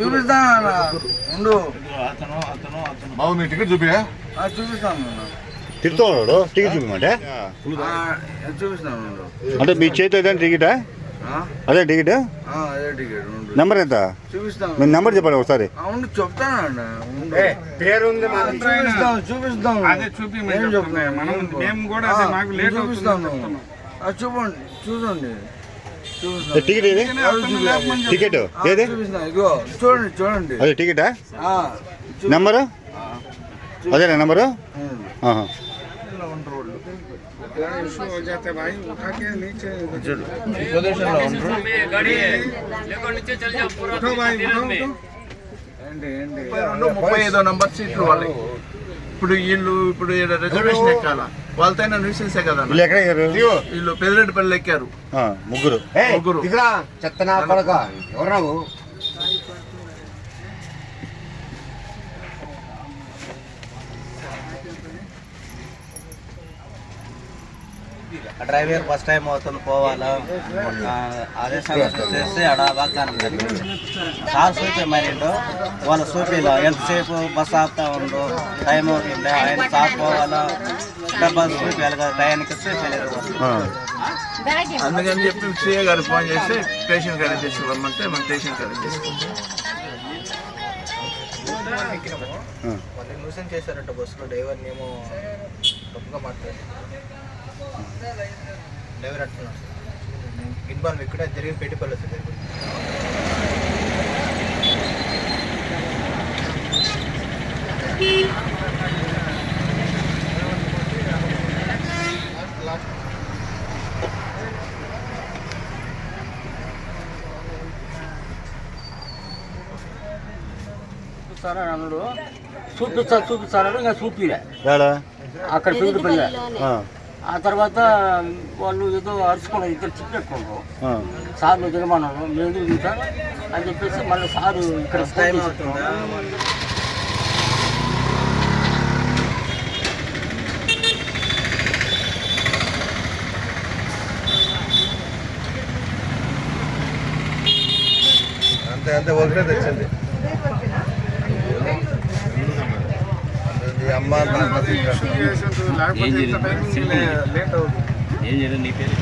చూపిస్తా. ఉండు. బాబు మీ టికెట్ చూపియా? చూపిస్తాను టికెట్ చూపమంటే? చూపిస్తాను. అంటే మీ చేతి ఏదైనా టికెటా ఆ? అదే టికెట్ ఆ, అదే టికెట్. నెంబర్ ఎంత? చూపిస్తాను మీ నెంబర్ చెప్పండి ఒకసారి. అదే చెప్తున్నా. చెప్తాను? మనం- ఏం మేము కూడా ఆ, అదే మాకు లేట్ చూపిస్తాను. చూపండి చూడండి. టికెట్ ఏది? టికెట్? ఏది? చూడండి చూడండి. అదే టికెటా? నెంబరు? అదే నెంబరు? ముప్పై ఐదో నంబర్ సీట్లు వాళ్ళు ఇప్పుడు వీళ్ళు ఇప్పుడు రిజర్వేషన్ ఎక్కాల? వాళ్ళతో న్యూసెన్సే కదా వీళ్ళు వీళ్ళు పెదిరెడ్డిపల్లి ఎక్కారు. ముగ్గురు. ముగ్గురు. చెత్త డ్రైవర్ ఫస్ట్ టైం అవుతుంది పోవాలా? ఆ, అదే సమస్య చేస్తే ఆడ వాగ్దానం జరిగింది సార్ సూపే మరి ఏంటో? వాళ్ళ సూపీలో ఎంతసేపు బస్ ఆపుతా ఉండు టైం అవుతుంది? ఆయన సార్ పోవాలా? డబ్బా చూపించాలి కదా టయానికి వస్తే తెలియదు. ఆ. అందుకని చెప్పి సీఏ గారు ఫోన్ చేసి స్టేషన్ గారి తీసుకురమ్మంటే మన స్టేషన్ గారి తీసుకుంటాం ఆ. వాళ్ళు న్యూసెన్స్ చేశారంట బస్సులో డ్రైవర్ని ఏమో తప్పుగా మాట్లాడారు. డ్రైవర్ అంటున్నాడు. ఇన్వాల్వ్ ఇక్కడ జరిగిన పెట్టిపల్లి వస్తుంది చూపిస్తారని అన్నాడు చూపిస్తా చూపిస్తారని ఇంకా చూపిలే. అక్కడ పెరుగుతుపోయా ఆ, తర్వాత వాళ్ళు ఏదో అరుచుకున్నారు ఇద్దరు ఆ. సార్లు దిగమన్నారు మేము దిగుతాం అని చెప్పేసి మళ్ళీ సారు ఇక్కడ టైం అంతే అంతే ఒకటే తెచ్చింది. ఏం చేయలేదు నీ పేరు?